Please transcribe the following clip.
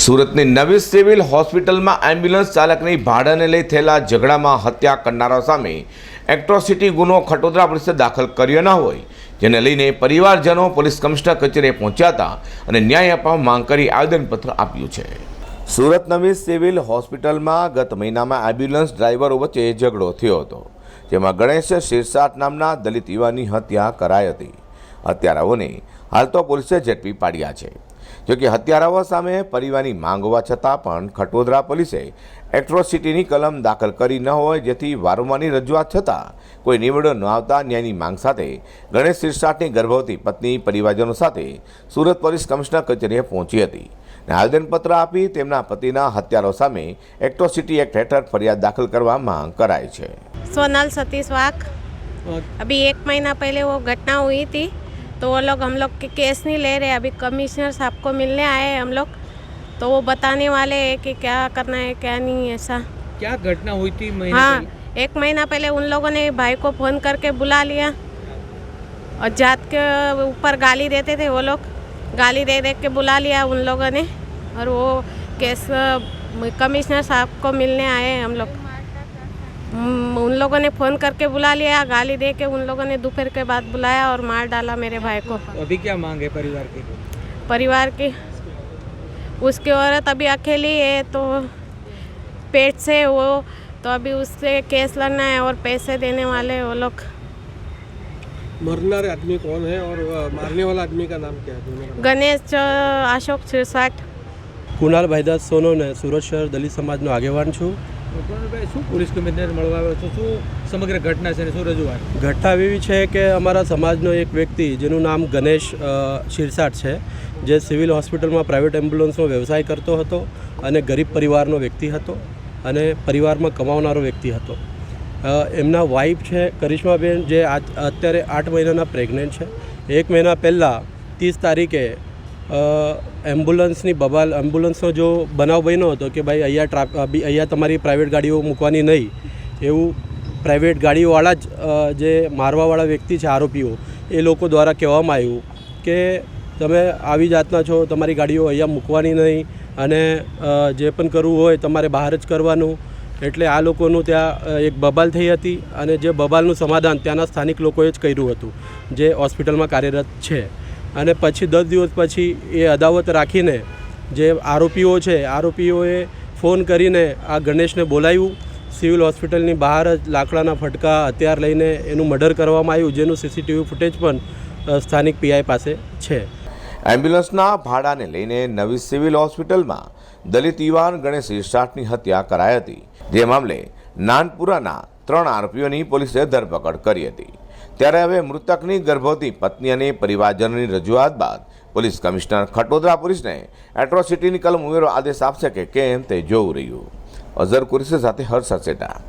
સુરતની નવી સિવિલ હોસ્પિટલમાં એમ્બ્યુલન્સ ચાલકની ભાડાને લઈ થયેલા ઝઘડામાં હત્યા કરનારા સામે એક્ટ્રોસિટી ગુનો ખટોદરા પોલીસે દાખલ કર્યો ન હોય, જેને લઈને પરિવારજનો પોલીસ કમિશનર કચેરીએ પહોંચ્યા હતા અને ન્યાય આપવા માંગ કરી આવેદનપત્ર આપ્યું છે. સુરત નવી સિવિલ હોસ્પિટલમાં ગત મહિનામાં એમ્બ્યુલન્સ ડ્રાઈવરો વચ્ચે ઝઘડો થયો હતો, જેમાં ગણેશ શિરસાટ નામના દલિત યુવાનની હત્યા કરાઈ હતી. હત્યારાઓને હાલ તો પોલીસે ઝડપી પાડ્યા છે. જોકે હત્યારાઓ સામે પરિવારની માંગ હોવા છતાં પણ ખટોદરા પોલીસે એટ્રોસિટીની કલમ દાખલ કરી ન હોય જેથી વારંવારની રજૂઆત છતાં કોઈ નિવેડો ન આવતા ન્યાયની માંગ સાથે ગણેશ શિરસાટની ગર્ભવતી પત્ની પરિવારજનો સાથે સુરત પોલીસ કમિશનર કચેરીએ પહોંચી હતી અને આવેદનપત્ર આપી તેમના પતિના હત્યારો સામે એક્ટ્રોસિટી એક્ટ હેઠળ ફરિયાદ દાખલ કરવા માંગ કરાઈ છે सोनल सतीश वाक अभी एक महीना पहले वो घटना हुई थी तो वो लोग हम लोग के केस नहीं ले रहे अभी कमिश्नर साहब को मिलने आए हैं हम लोग तो वो बताने वाले हैं कि क्या करना है क्या नहीं ऐसा। क्या घटना हुई थी महीने हाँ पहले? एक महीना पहले उन लोगों ने भाई को फ़ोन करके बुला लिया और जात के ऊपर गाली देते थे वो लोग। गाली दे दे के बुला लिया उन लोगों ने और वो केस कमिश्नर साहब को मिलने आए हैं हम लोग। उन लोगों ने फ़ोन करके बुला लिया गाली दे के उन लोगों ने दोपहर के बाद बुलाया और मार डाला मेरे भाई को अभी क्या मांग है परिवार की परिवार की उसकी औरत अभी अकेली है तो पेट से वो तो अभी उससे केस लड़ना है और पैसे देने वाले हैं वो लोग मरनार आदमी कौन है और अ, मारने वाला आदमी का नाम क्या है दोनों का? गणेश अ, अशोक सिरसाट કુનાલ ભાઈદાસ સોનોને સુરત શહેર દલિત સમાજનો આગેવાન છું ભાઈ શું પોલીસ કમિશનર મળવા આવ્યો શું સમગ્ર ઘટના છે શું રજૂઆત? ઘટના એવી છે કે અમારા સમાજનો એક વ્યક્તિ જેનું નામ ગણેશ શિરસાટ છે, જે સિવિલ હોસ્પિટલમાં પ્રાઇવેટ એમ્બ્યુલન્સનો વ્યવસાય કરતો હતો અને ગરીબ પરિવારનો વ્યક્તિ હતો અને પરિવારમાં કમાવનારો વ્યક્તિ હતો. એમના વાઇફ છે, કરિશ્માબેન, જે અત્યારે આઠ મહિનાના પ્રેગ્નન્ટ છે. એક મહિના પહેલાં ત્રીસ તારીખે એમ્બ્યુલન્સની બબાલ એમ્બ્યુલન્સનો જો બનાવ બન્યો હતો કે ભાઈ અહીંયા ટ્રાફ અહીંયા તમારી પ્રાઇવેટ ગાડીઓ મૂકવાની નહીં. એવું પ્રાઇવેટ ગાડીઓવાળા જ જે મારવાવાળા વ્યક્તિ છે આરોપીઓ, એ લોકો દ્વારા કહેવામાં આવ્યું કે તમે આવી જાતના છો, તમારી ગાડીઓ અહીંયા મૂકવાની નહીં અને જે પણ કરવું હોય તમારે બહાર જ કરવાનું. એટલે આ લોકોનું ત્યાં એક બબાલ થઈ હતી અને જે બબાલનું સમાધાન ત્યાંના સ્થાનિક લોકોએ જ કર્યું હતું, જે હોસ્પિટલમાં કાર્યરત છે. અને પછી દસ દિવસ પછી એ અદાવત રાખીને જે આરોપીઓ છે, આરોપીઓએ ફોન કરીને આ ગણેશને બોલાવ્યું. સિવિલ હોસ્પિટલની બહાર જ લાકડાના ફટકા હથિયાર લઈને એનું મર્ડર કરવામાં આવ્યું, જેનું સીસીટીવી ફૂટેજ પણ સ્થાનિક પીઆઈ પાસે છે. એમ્બ્યુલન્સના ભાડાને લઈને નવી સિવિલ હોસ્પિટલમાં દલિત યુવાન ગણેશ ઇરશાટની હત્યા કરાઈ હતી. જે મામલે નાનપુરાના ત્રણ આરોપીઓની પોલીસે ધરપકડ કરી હતી. ત્યારે હવે મૃતકની ગર્ભવતી પત્ની અને પરિવારજનની રજૂઆત બાદ પોલીસ કમિશનર ખટોદરા પોલીસને એટ્રોસિટીની કલમ ઉમેરો આદેશ આપશે કે કેમ તે જોવું રહ્યું. અઝર કુરેશી સાથે હર્ષ સેટા.